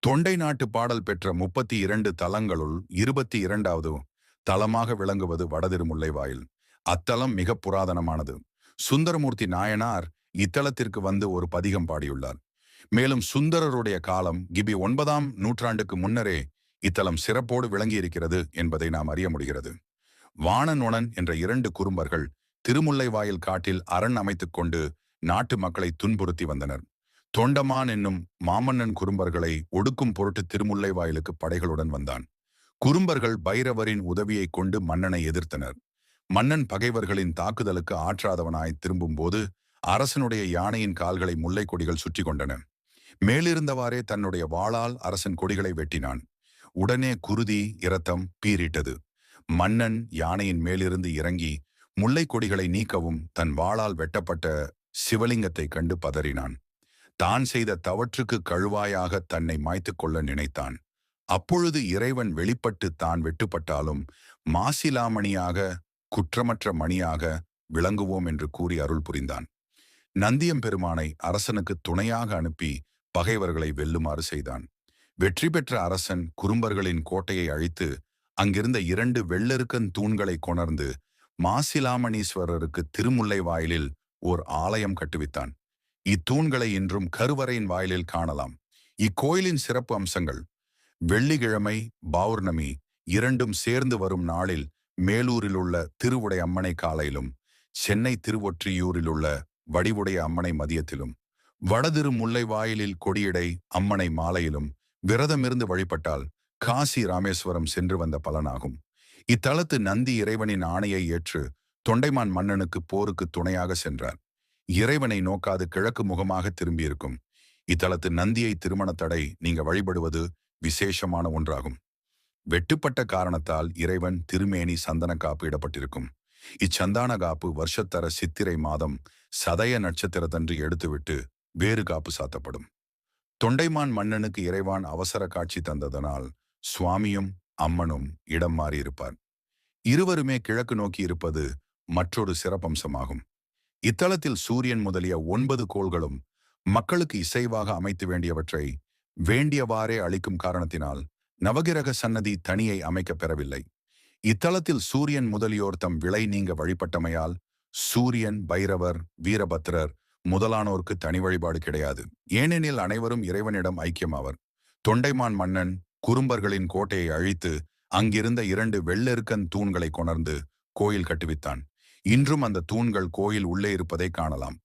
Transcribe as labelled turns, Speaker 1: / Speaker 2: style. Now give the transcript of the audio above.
Speaker 1: தொண்டை நாட்டு பாடல் பெற்ற முப்பத்தி இரண்டு தலங்களுள் இருபத்தி இரண்டாவது தலமாக விளங்குவது வடதிருமுல்லை வாயில். அத்தலம் மிக புராதனமானது. சுந்தரமூர்த்தி நாயனார் இத்தலத்திற்கு வந்து ஒரு பதிகம் பாடியுள்ளார். மேலும் சுந்தரருடைய காலம் கிபி ஒன்பதாம் நூற்றாண்டுக்கு முன்னரே இத்தலம் சிறப்போடு விளங்கியிருக்கிறது என்பதை நாம் அறிய முடிகிறது. வாணனுணன் என்ற இரண்டு குறும்பர்கள் திருமுல்லை வாயில் காட்டில் அரண் அமைத்துக் கொண்டு நாட்டு மக்களை துன்புறுத்தி வந்தனர். தொண்டமான் என்னும் மாமன்னன் குறும்பர்களை ஒடுக்கும் பொருட்டு திருமுல்லை வாயிலுக்கு படைகளுடன் வந்தான். குறும்பர்கள் பைரவரின் உதவியைக் கொண்டு மன்னனை எதிர்த்தனர். மன்னன் பகைவர்களின் தாக்குதலுக்கு ஆற்றாதவனாய் திரும்பும்போது அரசனுடைய யானையின் கால்களை முல்லை கொடிகள் சுற்றி கொண்டன. மேலிருந்தவாறே தன்னுடைய வாளால் அரசன் கொடிகளை வெட்டினான். உடனே குருதி இரத்தம் பீரிட்டது மன்னன் யானையின் மேலிருந்து இறங்கி முல்லை கொடிகளை நீக்கவும் தன் வாளால் வெட்டப்பட்ட சிவலிங்கத்தை கண்டு பதறினான். தான் செய்த தவற்றுக்கு கழுவாயாக தன்னை மாய்த்து கொள்ள நினைத்தான். அப்பொழுது இறைவன் வெளிப்பட்டு தான் வெட்டுப்பட்டாலும் மாசிலாமணியாக குற்றமற்ற மணியாக விளங்குவோம் என்று கூறி அருள் புரிந்தான். நந்தியம் பெருமானை அரசனுக்கு துணையாக அனுப்பி பகைவர்களை வெல்லுமாறு செய்தான். வெற்றி பெற்ற அரசன் குறும்பர்களின் கோட்டையை அழித்து அங்கிருந்த இரண்டு வெள்ளெருக்கன் தூண்களை கொணர்ந்து மாசிலாமணீஸ்வரருக்கு திருமுல்லை வாயிலில் ஓர் ஆலயம் கட்டுவித்தான். இத்தூண்களை இன்றும் கருவறையின் வாயிலில் காணலாம். இக்கோயிலின் சிறப்பு அம்சங்கள் வெள்ளிக்கிழமை பௌர்ணமி இரண்டும் சேர்ந்து வரும் நாளில் மேலூரில் உள்ள திருவுடை அம்மனை காலையிலும் சென்னை திருவொற்றியூரில் உள்ள வடிவுடைய அம்மனை மதியத்திலும் வடதிரு முல்லை வாயிலில் கொடியடை அம்மனை மாலையிலும் விரதமிருந்து வழிபட்டால் காசி ராமேஸ்வரம் சென்று வந்த பலனாகும். இத்தலத்து நந்தி இறைவனின் ஆணையை ஏற்று தொண்டைமான் மன்னனுக்கு போருக்கு துணையாக சென்றார். இறைவனை நோக்காது கிழக்கு முகமாக திரும்பியிருக்கும். இத்தலத்து நந்தியை திருமண தடை நீங்க வழிபடுவது விசேஷமான ஒன்றாகும். வெட்டுப்பட்ட காரணத்தால் இறைவன் திருமேனி சந்தன காப்பு இடப்பட்டிருக்கும். இச்சந்தான காப்பு வருஷத்தர சித்திரை மாதம் சதய நட்சத்திரத்தன்று எடுத்துவிட்டு வேறு காப்பு சாத்தப்படும். தொண்டைமான் மன்னனுக்கு இறைவான் அவசர காட்சி தந்ததனால் சுவாமியும் அம்மனும் இடம் மாறியிருப்பார். இருவருமே கிழக்கு நோக்கி இருப்பது மற்றொரு சிறப்பம்சமாகும். இத்தலத்தில் சூரியன் முதலிய ஒன்பது கோள்களும் மக்களுக்கு இசைவாக அமைத்து வேண்டியவற்றை வேண்டியவாறே அளிக்கும் காரணத்தினால் நவகிரக சன்னதி தனியை அமைக்க பெறவில்லை. இத்தலத்தில் சூரியன் முதலியோர் தம் விலை நீங்க வழிபட்டமையால் சூரியன் பைரவர் வீரபத்ரர் முதலானோருக்கு தனி வழிபாடு கிடையாது. ஏனெனில் அனைவரும் இறைவனிடம் ஐக்கியமாவர். தொண்டைமான் மன்னன் குறும்பர்களின் கோட்டையை அழித்து அங்கிருந்த இரண்டு வெள்ளெருக்கன் தூண்களை கொணர்ந்து கோயில் கட்டுவித்தான். இன்றும் அந்த தூண்கள் கோயில் உள்ளே இருப்பதை காணலாம்.